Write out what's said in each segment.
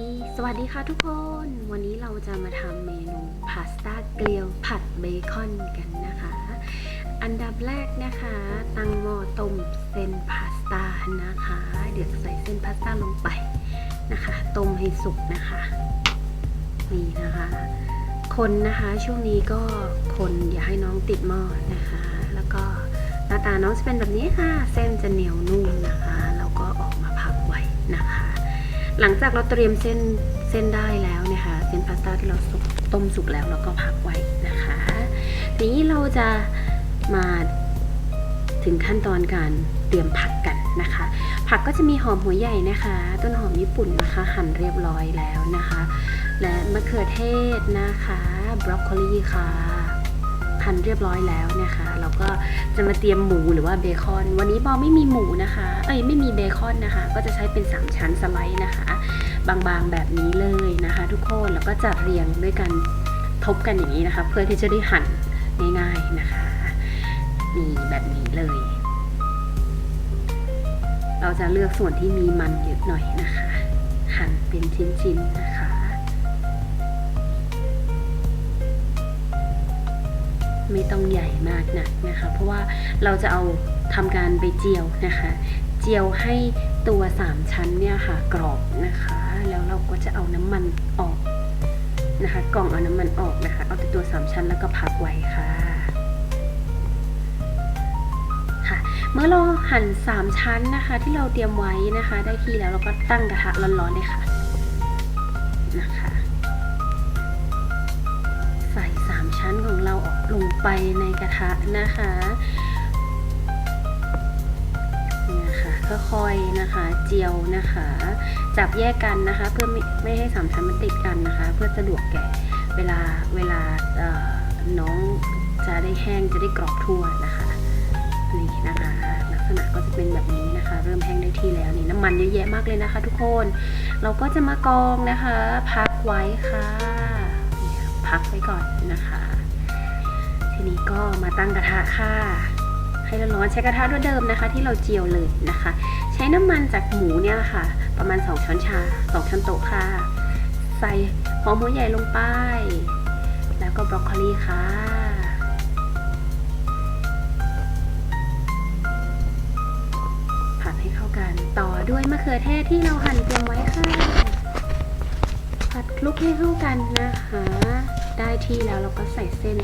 ดีสวัสดีค่ะทุกคน วันนี้เราจะมาทำเมนูพาสต้าเกลียวผัดเบคอนกันนะคะ อันดับแรกนะคะ ตั้งหม้อต้มเส้นพาสต้านะคะ เดี๋ยวใส่เส้นพาสต้าลงไปนะคะ ต้มให้สุกนะคะนี่นะคะ คนนะคะช่วงนี้ก็คนอย่าให้น้องติดหม้อนะคะ แล้วก็หน้าตาน้องจะเป็นแบบนี้ค่ะ เส้นจะเหนียวนุ่มนะคะ หลังจากเราเตรียมเส้นเส้นได้แล้วนะคะเส้นพาสต้าที่เราสุกต้มสุกแล้วเราก็พักไว้นะคะทีนี้เราจะมาถึงขั้นตอนการเตรียมผักกันนะคะ ผักก็จะมีหอมหัวใหญ่นะคะ ต้นหอมญี่ปุ่นนะคะ หั่นเรียบร้อยแล้วนะคะ และมะเขือเทศนะคะบรอกโคลีค่ะ หั่นเรียบร้อยแล้วนะคะ เราก็จะมาเตรียมหมูหรือว่าเบคอน วันนี้บอไม่มีหมูนะคะ เอ้ยไม่มีเบคอนนะคะ ก็จะใช้เป็น 3 ชั้นสไลด์นะคะ บางๆแบบนี้เลยนะคะ ทุกคนแล้วก็จัดเรียงด้วยกันทบกันอย่างนี้นะคะ เพื่อที่จะได้หั่นง่ายๆนะคะนี่แบบนี้เลย เราจะเลือกส่วนที่มีมันเยอะหน่อยนะคะ หั่นเป็นชิ้นๆนะคะ ไม่ต้องใหญ่มากนักนะคะ เพราะว่าเราจะเอาทำการไปเจียวนะคะ เจียวให้ตัว 3 ชั้นเนี่ยค่ะกรอบนะคะ แล้วเราก็จะเอาน้ำมันออกนะคะ กล่องเอาน้ำมันออกนะคะ เอาแต่ตัว 3 ชั้นแล้วก็พักไว้ค่ะค่ะ เมื่อเราหั่น 3 ชั้นนะคะ ที่เราเตรียมไว้นะคะ ได้ที่แล้วเราก็ตั้งกระทะร้อนๆเลยค่ะนะคะ ใส่ 3 ชั้นของเราออก ลงไปในกระทะนะคะนี่นะคะค่อยๆนะคะเจียวนะคะ จับแยกกันนะคะ เพื่อไม่ไม่ให้สามชั้นมันติดกันนะคะ เพื่อสะดวกแก่เวลาเวลาน้องจะได้แห้งจะได้กรอบทั่วนะคะนี่นะคะลักษณะก็จะเป็นแบบนี้นะคะ เริ่มแห้งได้ที่แล้วนี่น้ำมันเยอะแยะมากเลยนะคะ ทุกคน เราก็จะมากรองนะคะ พักไว้ค่ะพักไว้ก่อนนะคะ ทีนี้ก็มาตั้งกระทะค่ะให้ร้อนๆใช้กระทะด้วยเดิมนะคะ ที่เราเจียวเลยนะคะ ใช้น้ำมันจากหมูเนี่ยค่ะ ประมาณ 2 ช้อนชา 2 ช้อนโต๊ะค่ะ ใส่หอมหัวใหญ่ลงไป แล้วก็บรอกโคลีค่ะ ผัดให้เข้ากันต่อด้วยมะเขือเทศที่เราหั่นเตรียมไว้ค่ะ ผัดคลุกให้เข้ากันนะคะ ได้ที่แล้วเราก็ใส่เส้น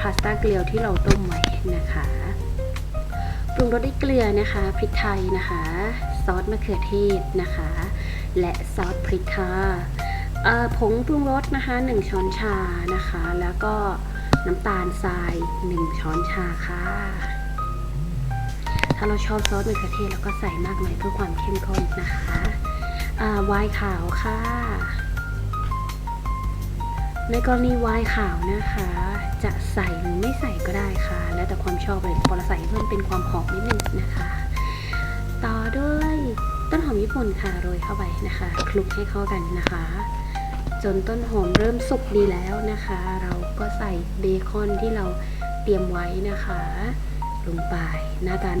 พาสต้าเกลียวที่เราต้มไว้นะคะปรุงรสด้วยเกลือนะคะพริกไทยนะคะ ซอสมะเขือเทศนะคะ และซอสพริกค่ะผงปรุงรสนะคะ 1 ช้อนชานะคะ แล้วก็น้ำตาลทราย 1 ช้อนชาค่ะ ถ้าเราชอบซอสมะเขือเทศเราก็ใส่มากหน่อยเพื่อความเข้มข้นนะคะอ่าไวน์ขาวค่ะ ในกรณีวน์ขาวนะคะ จะใส่หรือไม่ใส่ก็ได้ค่ะ แล้วแต่ความชอบเลยพอเราใส่เพิ่มเป็นความหอมนิดนึงนะคะ ต่อด้วยต้นหอมญี่ปุ่นค่ะโรยเข้าไปนะคะคลุกให้เข้ากันนะคะ จนต้นหอมเริ่มสุกดีแล้วนะคะ เราก็ใส่เบคอนที่เราเตรียมไว้นะคะ ลงไปหน้าตา